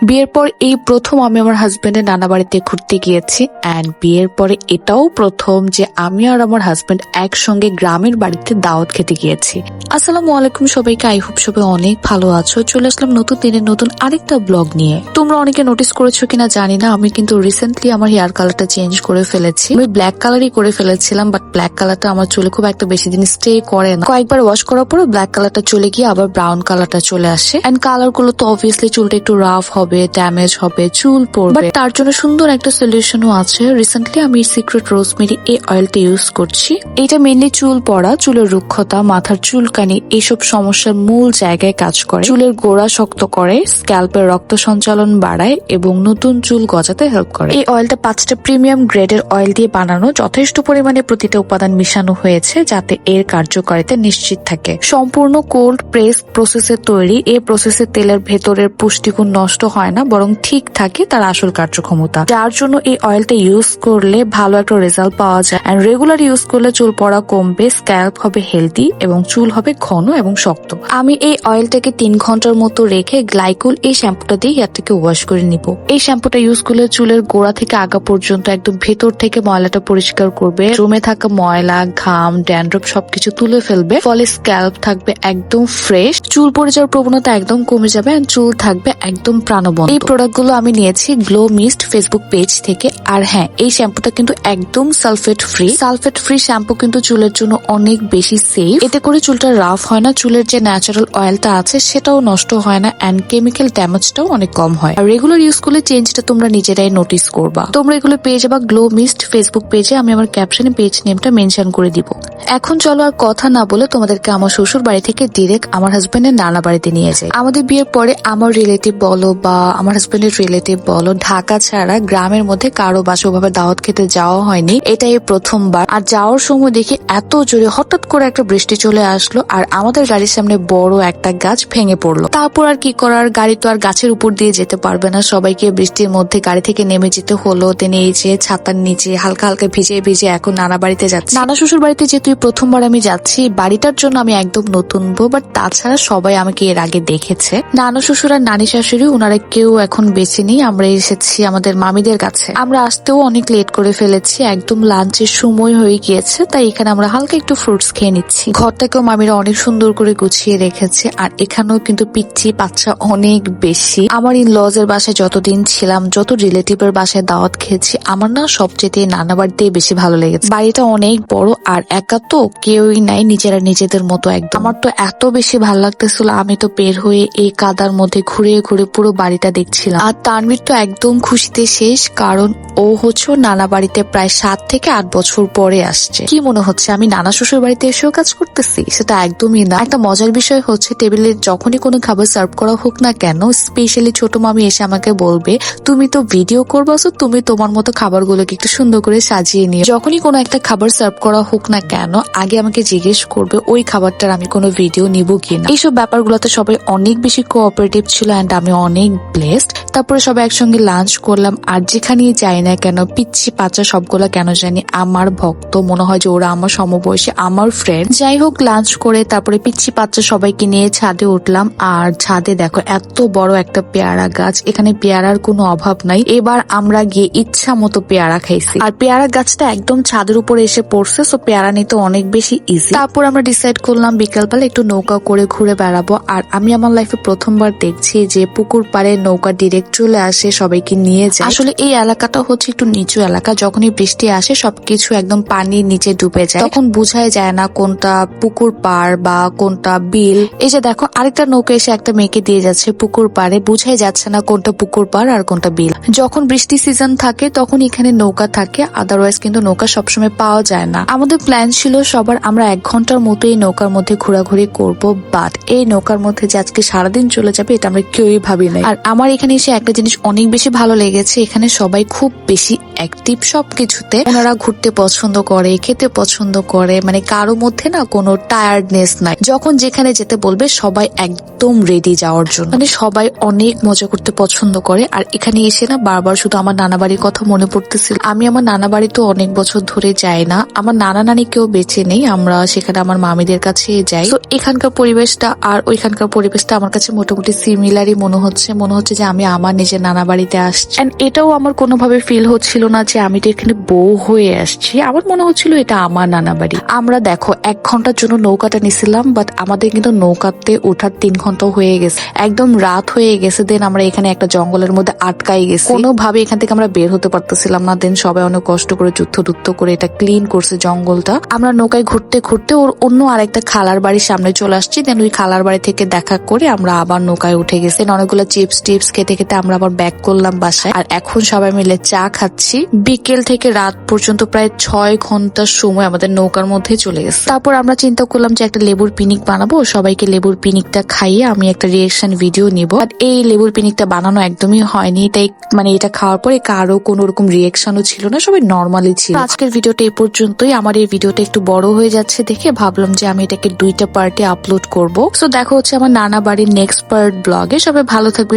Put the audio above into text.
বিয়ের পর এই প্রথম আমি আমার হাজবেন্ডের নানা বাড়িতে ঘুরতে গিয়েছি অ্যান্ড বিয়ের পরে এটাও প্রথম যে আমি আর আমার হাজবেন্ড একসঙ্গে গ্রামের বাড়িতে দাওয়াত খেতে গিয়েছি। আসসালামু আলাইকুম সবাইকে আই হোপ সবাই অনেক ভালো আছো। চলে আসলাম নতুন দিনের নতুন আরেকটা ব্লগ নিয়ে। তোমরা অনেকে নোটিস করেছ কিনা জানি না, আমি কিন্তু রিসেন্টলি আমার হেয়ার কালারটা চেঞ্জ করে ফেলেছি। আমি ব্ল্যাক কালারই করে ফেলেছিলাম বাট ব্ল্যাক কালারটা আমার চুলে খুব একটা বেশি দিন স্টে করে না। কয়েকবার ওয়াশ করার পরে ব্ল্যাক কালারটা চলে গিয়ে আবার ব্রাউন কালারটা চলে আসে। অ্যান্ড কালারগুলো তো অবভিয়াসলি চুলটা একটু রাফ হবে ড্যামেজ হবে, চুল পড়বে। বাট তার জন্য সুন্দর একটা সলিউশনও আছে। রিসেন্টলি আমি সিক্রেট রোজমেরি এই অয়েলটা ইউজ করছি। এটা মেনলি চুল পড়া, চুলের রুক্ষতা, মাথার চুলকানি এইসব সমস্যার মূল জায়গায় কাজ করে। চুলের গোড়া শক্ত করে স্ক্যাল্পের রক্ত সঞ্চালন বাড়ায় এবং নতুন চুল গজাতে হেল্প করে। এই অয়েলটা পাঁচটা প্রিমিয়াম গ্রেডের অয়েল দিয়ে বানানো। যথেষ্ট পরিমাণে প্রতিটা উপাদান মিশানো হয়েছে যাতে এর কার্যকারিতা নিশ্চিত থাকে। সম্পূর্ণ কোল্ড প্রেস প্রসেসে তৈরি। এই প্রসেসে তেলের ভেতরের পুষ্টিগুণ নষ্ট হয় না, বরং ঠিক থাকে তার আসল কার্যক্ষমতা। যার জন্য এই অয়েলটা ইউজ করলে ভালো একটা রেজাল্ট পাওয়া যায়। এন্ড রেগুলার ইউজ করলে চুল পড়া কমবে স্ক্যাল্প হবে হেলদি এবং চুল হবে ঘন এবং শক্ত। আমি এই অয়েলটাকে তিন ঘণ্টার মতো রেখে গ্লাইকুল এই শ্যাম্পুটা দিয়ে হেয়ারটাকে ওয়াশ করে নিব। এই শ্যাম্পুটা ইউজ করলে চুলের গোড়া থেকে আগা পর্যন্ত একদম ভেতর থেকে ময়লাটা পরিষ্কার করবে। জমে থাকা ময়লা, ঘাম ড্যান্ড্রপ সবকিছু তুলে ফেলবে। ফলে স্ক্যাল্প থাকবে একদম ফ্রেশ চুল পড়ে যাওয়ার প্রবণতা একদম কমে যাবে চুল থাকবে একদম প্রাণবন্ত এই প্রোডাক্টগুলো আমি নিয়েছি গ্লো মিস্ট ফেসবুক পেজ থেকে। আর হ্যাঁ এই শ্যাম্পুটা কিন্তু একদম sulphate free sulphate free shampoo কিন্তু চুলের জন্য অনেক বেশি সেফ এতে করে চুলটা রাফ হয় না, চুলের যে ন্যাচারাল অয়েলটা আছে সেটাও নষ্ট হয় না অ্যান্ড কেমিক্যাল ড্যামেজটাও অনেক কম হয়। আর রেগুলার ইউজ করলে চেঞ্জটা তোমরা নিজেরাই নোটিস করবা। তোমরা এগুলো পেয়ে যাবা গ্লো মিস্ট ফেসবুক পেজে আমি আমার ক্যাপশনে পেজ নেমটা মেনশন করে দিব। এখন চলো আর কথা না বলে তোমাদেরকে আমার শ্বশুর বাড়ি থেকে ডিরেক্ট আমার হাজবেন্ডের নানা বাড়িতে নিয়ে যাই। আমাদের বিয়ের পরে আমার রিলেটিভ বলো বা আমার হাজবেন্ডের রিলেটিভ বলো, ঢাকা ছাড়া গ্রামের মধ্যে কারও বাসা ওভাবে দাওয়াত খেতে যাওয়া হয়নি। এটাই প্রথমবার। আর যাওয়ার সময় দেখি এত জোরে হঠাৎ করে একটা বৃষ্টি চলে আসলো আর আমাদের গাড়ির সামনে বড় একটা গাছ ভেঙে পড়ল। তারপর আর কি করার? গাড়ি তো আর গাছের উপর দিয়ে যেতে পারবে না। সবাইকে বৃষ্টির মধ্যে গাড়ি থেকে নেমে যেতে হলো। দেন এই যে ছাতার নিচে হালকা হালকা ভিজে ভিজে এখন নানা বাড়িতে যাচ্ছি। নানা শ্বশুর বাড়িতে যেহেতু প্রথমবার আমি যাচ্ছি বাড়িটার জন্য আমি একদম নতুন বউ বাট তাছাড়া সবাই আমাকে এর আগে দেখেছে। নানা শ্বশুর আর নানি শাশুড়ি ওনারা কেউ এখন বেঁচে নেই, আমরা এসেছি আমাদের মামিদের কাছে। আমরা আসতেও অনেক লেট করে ফেলেছি, একদম লাঞ্চের সময় হয়ে গিয়েছে, তাই এখানে আমরা হালকা একটু ফ্রুটস খেয়ে নিচ্ছি। ঘরটাকেও মামিরা অনেক সুন্দর করে গুছিয়ে রেখেছে, আর এখানেও কিন্তু পিচ্ছি বাচ্চা অনেক বেশি। আমার লজ এর বাসায় যতদিন ছিলাম, যত রিলেটিভের বাসায় দাওয়াত খেয়েছি, আমার না সবচেয়ে নানা বাড়িতেই বেশি ভালো লেগেছে। বাড়িটা অনেক বড়, আর একা তো কেউই নাই, নিজেরা নিজেদের মতো একদম। আমার তো এত বেশি ভালো লাগতেছিল, আমি তো বের হয়ে এই কাদার মধ্যে ঘুরে ঘুরে পুরো বাড়িটা দেখছিলাম। আর তানভীর তো একদম খুশিতে শেষ, কারণ ও হচ্ছে নানা বাড়িতে প্রায় সাত থেকে আট বছর পরে আসছে। কি মনে হচ্ছে, আমি নানা শ্বশুর বাড়িতে এসেও কাজ করতেছি? সেটা একদমই না। একটা মজার বিষয় হচ্ছে, টেবিলে যখনই কোনো খাবার সার্ভ করা হোক না কেন স্পেশালি ছোট মামি এসে আমাকে বলবে, তুমি তো ভিডিও করবা তুমি তোমার মতো খাবারগুলোকে একটু সুন্দর করে সাজিয়ে নিও যখনই কোনো একটা খাবার সার্ভ করা হোক না কেন, আগে আমাকে জিজ্ঞেস করবে, ওই খাবারটার আমি কোনো ভিডিও নিব কিনা? এইসব ব্যাপারগুলোতে সবাই অনেক বেশি কোঅপারেটিভ ছিল অ্যান্ড আমি অনেক ব্লেসড তারপরে সবাই একসঙ্গে লাঞ্চ করলাম, আর যেখানেই যাই না কেন পিচ্ছি পাচা সবগুলা কেন জানি আমার ভক্ত, মনে হয় যে ওরা আমার সমবয়সী, আমার ফ্রেন্ড যাই হোক লাঞ্চ করে তারপরে পিচ্ছি পাচ্চা সবাইকে নিয়ে ছাদে উঠলাম, আর ছাদে দেখো এত বড় একটা পেয়ারা গাছ, এখানে পেয়ারার কোনো অভাব নাই। এবার আমরা গিয়ে ইচ্ছা মতো পেয়ারা খাইছি। আর পেয়ারা গাছটা একদম ছাদের উপরে এসে পড়ছে সো পেয়ারা নিতে অনেক বেশি ইজি তারপর আমরা ডিসাইড করলাম, বিকালবেলা একটু নৌকা করে ঘুরে বেড়াবো, আর আমি আমার লাইফে প্রথমবার দেখছি যে পুকুর পাড়ে নৌকা ডিরেক্ট চলে আসে সবাইকে নিয়ে যায়। আসলে এই এলাকাটা হচ্ছে একটু নিচু এলাকা। যখনই বৃষ্টি আসে সবকিছু একদম পানির নিচে ডুবে যায়। তখন বুঝাই যায় না কোনটা পুকুর পাড় বা কোনটা বিল। এই যে দেখো আরেকটা নৌকা এসে একটা মেয়েকে দিয়ে যাচ্ছে পুকুর পাড়ে। বুঝাই যাচ্ছে না কোনটা পুকুর পাড় আর কোনটা বিল। যখন বৃষ্টি সিজন থাকে তখন এখানে নৌকা থাকে। আদারওয়াইজ কিন্তু নৌকা সবসময় পাওয়া যায় না। আমাদের প্ল্যান ছিল সবার আমরা এক ঘণ্টার মতো এই নৌকার মধ্যে ঘোরাঘুরি করব বাট এই নৌকার মধ্যে যে আজকে সারাদিন চলে যাবে এটা আমরা কেউই ভাবি নাই। আর আমার এখানে এসে একটা জিনিস অনেক বেশি ভালো লেগেছে। এখানে সবাই খুব বেশি অ্যাক্টিভ সবকিছুতে। ওনারা ঘুরতে পছন্দ করে, খেতে পছন্দ করে মানে কারও মধ্যে না কোনো টায়ার্ডনেস নাই। যখন যেখানে যেতে বলবে, সবাই একদম রেডি যাওয়ার জন্য। মানে সবাই অনেক মজা করতে পছন্দ করে। আর এখানে এসে না বারবার শুধু আমার নানা বাড়ির কথা মনে পড়তেছিল। আমি আমার নানা বাড়ি তো অনেক বছর ধরে যাই না। আমার নানা নানি কেউ বেঁচে নেই। আমরা সেখানে আমার মামিদের কাছে যাই। তো এখানকার পরিবেশটা আর ওইখানকার পরিবেশটা আমার কাছে মোটামুটি সিমিলারই মনে হচ্ছে। মনে হচ্ছে যে আমি আমার নিজের নানা বাড়িতে আসছি। এন্ড এটাও আমার কোনোভাবে ফিল হচ্ছিল না যে আমি তো এখানে বউ হয়ে আসছি। আমার মনে হচ্ছিল এটা আমার নানা বাড়ি। আমরা দেখো, এক ঘণ্টার জন্য নৌকাটা নিছিলাম বাট আমাদের কিন্তু নৌকাতে ওঠার তিন ঘণ্টা হয়ে গেছে। একদম রাত হয়ে গেছে দেন আমরা এখানে একটা জঙ্গলের মধ্যে আটকাই গেছি। কোনোভাবে এখান থেকে আমরা বের হতে পারতেছিলাম না দেন সবাই অনেক কষ্ট করে যুদ্ধ টুদ্ধ করে এটা ক্লিন করছে জঙ্গলটা। আমরা নৌকায় ঘুরতে ঘুরতে ওর অন্য আরেকটা খালার বাড়ির সামনে চলে আসছি দেন ওই খালার বাড়ি থেকে দেখা করে আমরা আবার নৌকায় উঠে গেছি। অনেকগুলো চিপস টিপস খেতে খেতে আমরা আবার ব্যাক করলাম বাসায়। আর এখন সবাই মিলে চা খাচ্ছি। বিকেল থেকে রাত পর্যন্ত প্রায় ছয় ঘণ্টার সময় আমাদের নৌকার মধ্যে চলে গেছে। তারপর আমরা চিন্তা করলাম যে একটা লেবুর পিনিক বানাবো। সবাইকে লেবুর পিনিকটা খাইয়ে আমি একটা রিয়েকশন ভিডিও নিব। আর এই লেবুর পিনিকটা বানানো একদমই হয়নি। তাই মানে এটা খাওয়ার পরে কারও কোনো রকম রিয়েকশনও ছিল না, সবাই নর্মালি ছিল। আজকের ভিডিওটা এই পর্যন্তই। আমার এই ভিডিওটা একটু বড় হয়ে যাচ্ছে দেখে ভাবলাম যে আমি এটাকে দুইটা পার্টে আপলোড করব। সো দেখা হচ্ছে আমার নানা বাড়ির নেক্সট পার্ট ব্লগে সবাই ভালো থাকবে